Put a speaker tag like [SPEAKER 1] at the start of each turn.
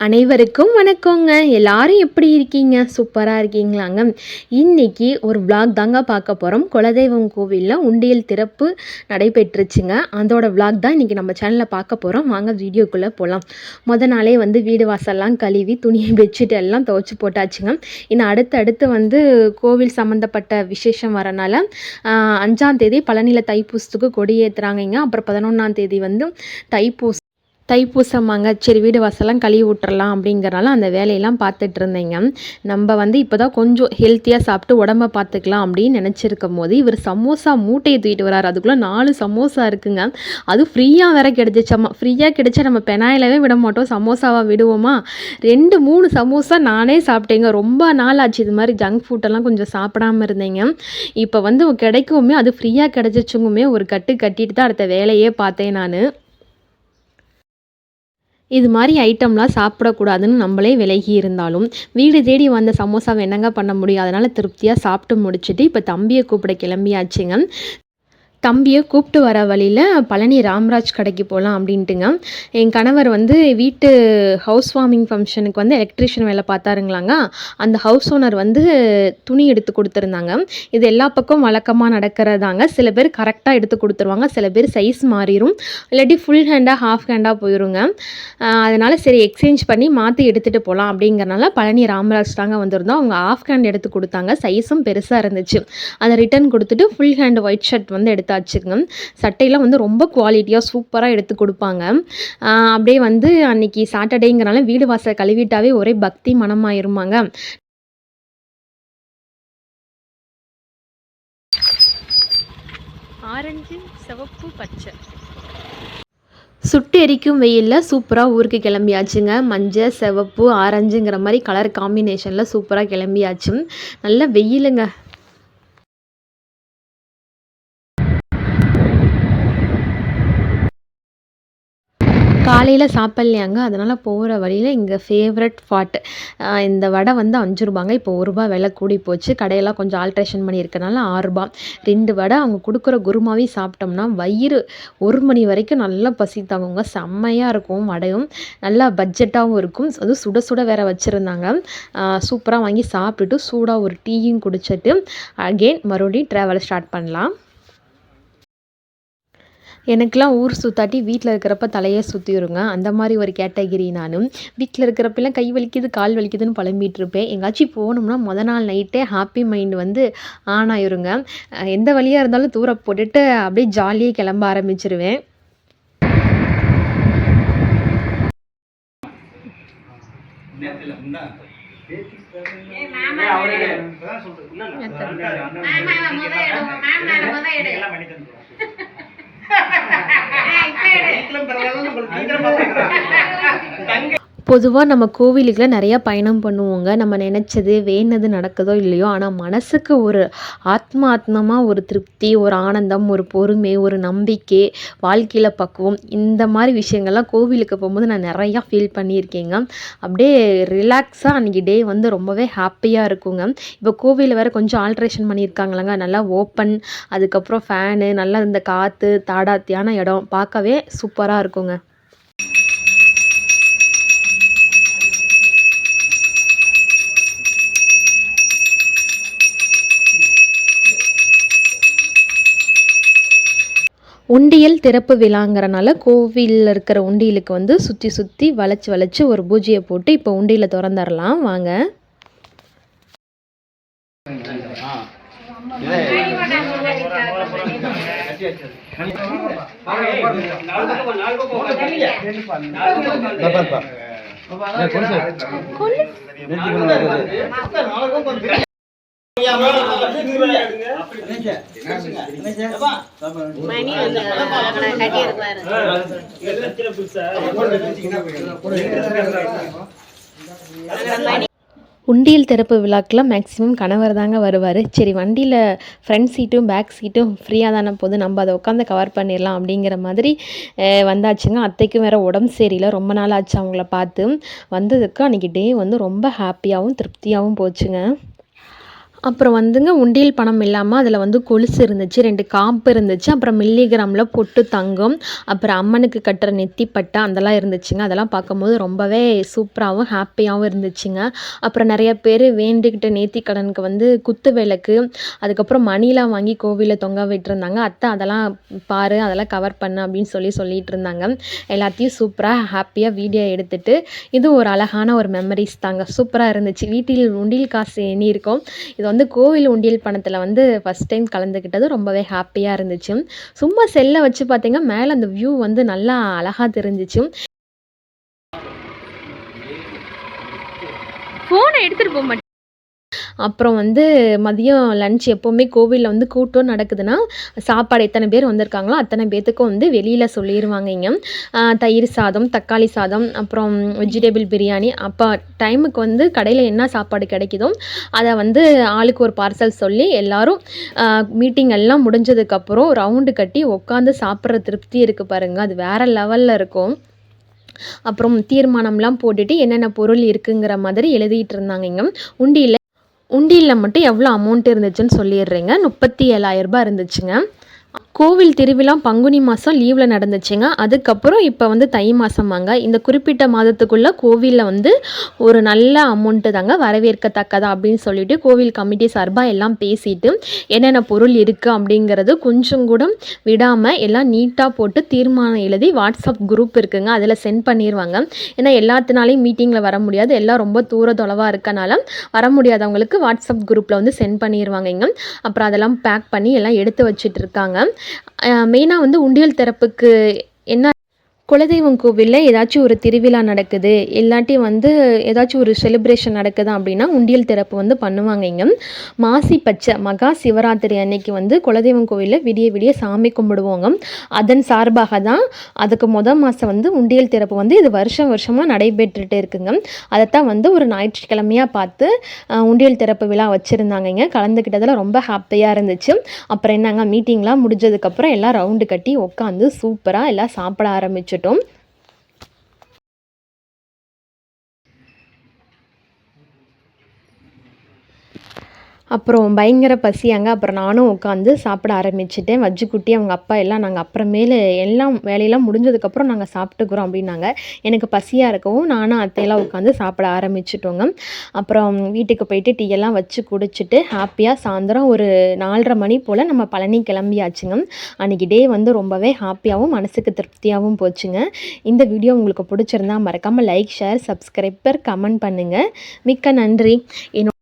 [SPEAKER 1] அனைவருக்கும் வணக்கங்க. எல்லாரும் எப்படி இருக்கீங்க? சூப்பராக இருக்கீங்களாங்க. இன்னைக்கு ஒரு விளாக் தாங்க பார்க்க போகிறோம் குலதெய்வம் கோவிலில் உண்டியல் திறப்பு நடைபெற்றுச்சுங்க. அதோட விளாக் தான் இன்றைக்கி நம்ம சேனலில் பார்க்க போகிறோம் வாங்க வீடியோக்குள்ளே போகலாம் முத நாளே வந்து வீடு வாசல்லாம் கழுவி துணியை பெட்ஷீட் எல்லாம் துவைச்சி போட்டாச்சுங்க. இன்னும் அடுத்தடுத்து வந்து கோவில் சம்மந்தப்பட்ட விசேஷம் வரனால அஞ்சாந்தேதி அஞ்சாம் தேதி பழனியில் தைப்பூசத்துக்கு கொடி அப்புறம் பதினொன்றாம் தேதி வந்து தைப்பூசம் தைப்பூசமாங்க சரி வீடு வாசல்லாம் கழுவி விட்டுறலாம் அப்படிங்கிறனால அந்த வேலையெல்லாம் பார்த்துட்டு இருந்தேங்க. நம்ம வந்து இப்போ தான் கொஞ்சம் ஹெல்த்தியாக சாப்பிட்டு உடம்ப பார்த்துக்கலாம் அப்படின்னு நினச்சிருக்கும் போது இவர் சமோசா மூட்டையை தூக்கிட்டு வராரு. அதுக்குள்ளே நாலு சமோசா இருக்குங்க. அது ஃப்ரீயாக வேற கிடச்சிச்சம்மா ஃப்ரீயாக கிடைச்சா நம்ம பெனாயிலவே விட மாட்டோம். சமோசாவாக விடுவோமா? ரெண்டு மூணு சமோசா நானே சாப்பிட்டேங்க. ரொம்ப நாள் ஆச்சு இது மாதிரி ஜங்க் ஃபுட்டெல்லாம் கொஞ்சம் சாப்பிடாம இருந்தேங்க. இப்போ வந்து கிடைக்குமே அது ஃப்ரீயாக கிடச்சிச்சுங்குமே ஒரு கட்டு கட்டிட்டு தான் அடுத்த வேலையே பார்த்தேன் நான். இது மாதிரி ஐட்டம்லாம் சாப்பிடக்கூடாதுன்னு நம்மளே விலகி இருந்தாலும் வீடு தேடி வந்த சமோசாவை என்னங்க பண்ண முடியும்? அதனால் திருப்தியாக சாப்பிட்டு முடிச்சுட்டு இப்போ தம்பியை கூப்பிட கிளம்பியாச்சுங்க. தம்பியை கூப்பிட்டு வர வழியில் பழனி ராம்ராஜ் கடைக்கு போகலாம் அப்படின்ட்டுங்க. என் கணவர் வந்து வீட்டு ஹவுஸ் வார்மிங் ஃபங்க்ஷனுக்கு வந்து எலக்ட்ரிஷியன் வேலை பார்த்தாருங்களாங்க. அந்த ஹவுஸ் ஓனர் வந்து துணி எடுத்து கொடுத்துருந்தாங்க. இது எல்லா பக்கம் வழக்கமாக நடக்கிறதாங்க. சில பேர் கரெக்டாக எடுத்து கொடுத்துருவாங்க. சில பேர் சைஸ் மாறிடும் இல்லாட்டி ஃபுல் ஹேண்டாக ஹாஃப் ஹேண்டாக போயிருங்க. அதனால் சரி எக்ஸ்சேஞ்ச் பண்ணி மாற்றி எடுத்துகிட்டு போகலாம் அப்படிங்கிறனால பழனி ராமராஜ் தாங்க வந்திருந்தோம். அவங்க ஆஃப் ஹேண்ட் எடுத்து கொடுத்தாங்க. சைஸும் பெருசாக இருந்துச்சு. அதை ரிட்டர்ன் கொடுத்துட்டு ஃபுல் ஹேண்ட் ஒயிட் ஷர்ட் வந்து எடுத்தாங்க. எடுத்தாச்சுங்க. சட்டையெல்லாம் வந்து ரொம்ப குவாலிட்டியாக சூப்பராக எடுத்து கொடுப்பாங்க. அப்படியே வந்து அன்னைக்கு சாட்டர்டேங்கிறனால வீடு வாசல் கழுவிட்டாவே ஒரே பக்தி மனமாயிருமாங்க. ஆரஞ்சு சிவப்பு பச்சை. சுட்டு எரிக்கும் வெயிலில் சூப்பராக ஊருக்கு கிளம்பியாச்சுங்க. மஞ்சள் சிவப்பு ஆரஞ்சுங்கிற மாதிரி கலர் காம்பினேஷனில் சூப்பராக கிளம்பியாச்சு. நல்ல வெயிலுங்க. காலையில் சாப்பிட்லையாங்க. அதனால் போகிற வழியில் எங்கள் ஃபேவரட் ஃபாட் இந்த வடை வந்து அஞ்சு ரூபாங்க. இப்போ ஒரு ரூபா விலை கூடி போச்சு. கடையெல்லாம் கொஞ்சம் ஆல்ட்ரேஷன் பண்ணியிருக்கனால ஆறு ரூபா. ரெண்டு வடை அவங்க கொடுக்குற குருமாவே சாப்பிட்டோம்னா வயிறு ஒரு மணி வரைக்கும் நல்லா பசி தாங்குங்க. செம்மையாக இருக்கும் வடையும். நல்லா பட்ஜெட்டாகவும் இருக்கும். அதுவும் சுட சுட வேற வச்சுருந்தாங்க. சூப்பராக வாங்கி சாப்பிட்டுட்டு சூடாக ஒரு டீயும் குடிச்சிட்டு அகெயின் மறுபடியும் ட்ராவல் ஸ்டார்ட் பண்ணலாம். எனக்கெலாம் ஊர் சுத்தாட்டி வீட்டில் இருக்கிறப்ப தலையே சுற்றிருங்க அந்த மாதிரி ஒரு கேட்டகிரி நானும் வீட்டில் இருக்கிறப்பெல்லாம் கை வலிக்குது கால் வலிக்குதுன்னு புலம்பிட்டு இருப்பேன் எங்காச்சும் போகணும்னா முத நாள் நைட்டே ஹாப்பி மைண்டு வந்து ஆன் ஆயிருங்க எந்த வழியாக இருந்தாலும் தூர போட்டுட்டு அப்படியே ஜாலியாக கிளம்ப ஆரம்பிச்சிருவேன் மைக்லும் பிறகு உங்களுக்கு தங்கை பொதுவாக நம்ம கோவிலுக்குலாம் நிறையா பயணம் பண்ணுவோங்க. நம்ம நினச்சது வேணுனது நடக்குதோ இல்லையோ ஆனால் மனசுக்கு ஒரு ஆத்மாத்மமாக ஒரு திருப்தி ஒரு ஆனந்தம் ஒரு பொறுமை ஒரு நம்பிக்கை வாழ்க்கையில் பக்குவம் இந்த மாதிரி விஷயங்கள்லாம் கோவிலுக்கு போகும்போது நான் நிறையா ஃபீல் பண்ணியிருக்கேங்க. அப்படியே ரிலாக்ஸாக அன்றைக்கி டே வந்து ரொம்பவே ஹாப்பியாக இருக்குங்க. இப்போ கோவிலில் வேறு கொஞ்சம் ஆல்ட்ரேஷன் பண்ணியிருக்காங்களாங்க. நல்லா ஓப்பன் அதுக்கப்புறம் ஃபேனு நல்லா இந்த காற்று தாடாத்தியான இடம் பார்க்கவே சூப்பராக இருக்குங்க. உண்டியல் திறப்பு விழாங்கிறனால கோவிலில் இருக்கிற உண்டியலுக்கு வந்து சுற்றி சுற்றி வளைச்சி வளைச்சி ஒரு பூஜையை போட்டு இப்போ உண்டியில் திறந்துடலாம் வாங்க. உண்டியல் திறப்பு விழாக்கெலாம் மேக்ஸிமம் கணவர் தாங்க வருவார். சரி வண்டியில் ஃப்ரண்ட் சீட்டும் பேக் சீட்டும் ஃப்ரீயாக தானே போது நம்ம அதை உட்காந்து கவர் பண்ணிடலாம் அப்படிங்கிற மாதிரி வந்தாச்சுங்க. அத்தைக்கும் வேறு உடம்பு சரியில்லை. ரொம்ப நாள் ஆச்சு அவங்கள பார்த்து. வந்ததுக்கு அன்றைக்கி டே வந்து ரொம்ப ஹாப்பியாகவும் திருப்தியாகவும் போச்சுங்க. அப்புறம் வந்துங்க உண்டியல் பணம் இல்லாமல் அதில் வந்து கொலுசு இருந்துச்சு ரெண்டு காப்பு இருந்துச்சு அப்புறம் மில்லிகிராமில் பொட்டு தங்கம் அப்புறம் அம்மனுக்கு கட்டுற நெத்திப்பட்டை அதெல்லாம் இருந்துச்சுங்க. அதெல்லாம் பார்க்கும்போது ரொம்பவே சூப்பராகவும் ஹாப்பியாகவும் இருந்துச்சுங்க. அப்புறம் நிறைய பேர் வேண்டிக்கிட்ட நேத்தி கடனுக்கு வந்து குத்து விளக்கு அதுக்கப்புறம் மணிலாம் வாங்கி கோவிலில் தொங்க விட்டுருந்தாங்க. அத்தை அதெல்லாம் பாரு அதெல்லாம் கவர் பண்ணு அப்படின்னு சொல்லி சொல்லிட்டு இருந்தாங்க எல்லாத்தையும் சூப்பராக ஹாப்பியாக வீடியோ எடுத்துட்டு இது ஒரு அழகான ஒரு மெமரிஸ் தாங்க. சூப்பராக இருந்துச்சு. வீட்டில் உண்டியல் காசு எண்ணி இது வந்து கோவில் உண்டியல் பணத்தில் வந்து ஃபஸ்ட் டைம் கலந்துக்கிட்டது ரொம்பவே ஹாப்பியாக இருந்துச்சு. சும்மா செல்லை வச்சு பார்த்தீங்க மேலே அந்த வியூ வந்து நல்லா அழகாக தெரிஞ்சிச்சு. ஃபோனை எடுத்துகிட்டு போக மாட்டேன் அப்புறம் வந்து மதியம் லன்ச் எப்போவுமே கோவிலில் வந்து கூட்டம் நடக்குதுன்னா சாப்பாடு எத்தனை பேர் வந்திருக்காங்களோ அத்தனை பேர்த்துக்கும் வந்து வெளியில் சொல்லிடுவாங்க இங்கே. தயிர் சாதம் தக்காளி சாதம் அப்புறம் வெஜிடபிள் பிரியாணி. அப்போ டைமுக்கு வந்து கடையில் என்ன சாப்பாடு கிடைக்குதோ அதை வந்து ஆளுக்கு ஒரு பார்சல் சொல்லி எல்லோரும் மீட்டிங் எல்லாம் முடிஞ்சதுக்கப்புறம் ரவுண்டு கட்டி உட்காந்து சாப்பிட்ற திருப்தி இருக்குது பாருங்கள் அது வேறு லெவலில் இருக்கும். அப்புறம் தீர்மானம்லாம் போட்டுட்டு என்னென்ன பொருள் இருக்குங்கிற மாதிரி எழுதிட்டு இருந்தாங்க இங்கே. உண்டியில் உண்டியில் மட்டும் எவ்வளோ அமௌண்ட் இருந்துச்சுன்னு சொல்லிடுறேங்க. முப்பத்தி ஏழாயிரரூபா இருந்துச்சுங்க. கோவில் திருவிழா பங்குனி மாதம் லீவில் நடந்துச்சுங்க. அதுக்கப்புறம் இப்போ வந்து தை மாதமாங்க இந்த குறிப்பிட்ட மாதத்துக்குள்ளே கோவிலில் வந்து ஒரு நல்ல அமௌண்ட்டு தாங்க வரவேற்கத்தக்கதா அப்படின்னு சொல்லிட்டு கோவில் கமிட்டி சார்பாக எல்லாம் பேசிட்டு என்னென்ன பொருள் இருக்குது அப்படிங்கிறது கொஞ்சம் கூட விடாமல் எல்லாம் நீட்டாக போட்டு தீர்மானம் எழுதி வாட்ஸ்அப் குரூப் இருக்குங்க. அதில் சென்ட் பண்ணிடுவாங்க ஏன்னா எல்லாத்தினாலையும் மீட்டிங்கில் வர முடியாது. எல்லாம் ரொம்ப தூர தொலைவாக இருக்கனால வர முடியாதவங்களுக்கு வாட்ஸ்அப் குரூப்பில் வந்து சென்ட் பண்ணிடுவாங்க இங்கே அப்புறம் அதெல்லாம் பேக் பண்ணி எல்லாம் எடுத்து வச்சுட்டு இருக்காங்க. மெயினாக வந்து உண்டியல் திறப்புக்கு என்ன குலதெய்வம் கோவிலில் ஏதாச்சும் ஒரு திருவிழா நடக்குது இல்லாட்டி வந்து ஏதாச்சும் ஒரு செலிப்ரேஷன் நடக்குது அப்படின்னா உண்டியல் திறப்பு வந்து பண்ணுவாங்க இங்கே. மாசி பச்சை மகா சிவராத்திரி அன்னைக்கு வந்து குலதெய்வம் கோவிலில் விடிய விடிய சாமி கும்பிடுவோங்க. அதன் சார்பாக தான் அதுக்கு முத மாதம் வந்து உண்டியல் திறப்பு வந்து இது வருஷம் வருஷமாக நடைபெற்றுட்டு இருக்குங்க. அதைத்தான் வந்து ஒரு ஞாயிற்றுக்கிழமையாக பார்த்து உண்டியல் திறப்பு விழா வச்சுருந்தாங்க இங்கே. கலந்துக்கிட்டதில் ரொம்ப ஹாப்பியாக இருந்துச்சு. அப்புறம் என்னங்க மீட்டிங்லாம் முடிஞ்சதுக்கப்புறம் எல்லாம் ரவுண்டு கட்டி உட்காந்து சூப்பராக எல்லாம் சாப்பிட ஆரம்பிச்சிட்டோம் அப்புறம் பயங்கர பசியாங்க. அப்புறம் நானும் உட்காந்து சாப்பிட ஆரம்பிச்சிட்டேன். வஜ்ஜிக்குட்டி அவங்க அப்பா எல்லாம் நாங்கள் அப்புறமேலு எல்லாம் வேலையெல்லாம் முடிஞ்சதுக்கப்புறம் நாங்கள் சாப்பிட்டுக்குறோம் அப்படின்னாங்க. எனக்கு பசியாக இருக்கவும் நானும் அத்தையெல்லாம் உட்காந்து சாப்பிட ஆரம்பிச்சிட்டோங்க. அப்புறம் வீட்டுக்கு போயிட்டு டீ எல்லாம் வச்சு குடிச்சிட்டு ஹாப்பியாக சாயந்தரம் ஒரு நாலரை மணி போல் நம்ம பழனி கிளம்பியாச்சுங்க. அன்றைக்கி டே வந்து ரொம்பவே ஹாப்பியாகவும் மனசுக்கு திருப்தியாகவும் போச்சுங்க. இந்த வீடியோ உங்களுக்கு பிடிச்சிருந்தா மறக்காமல் லைக் ஷேர் சப்ஸ்கிரைபர் கமெண்ட் பண்ணுங்கள் மிக்க நன்றி. என்னோட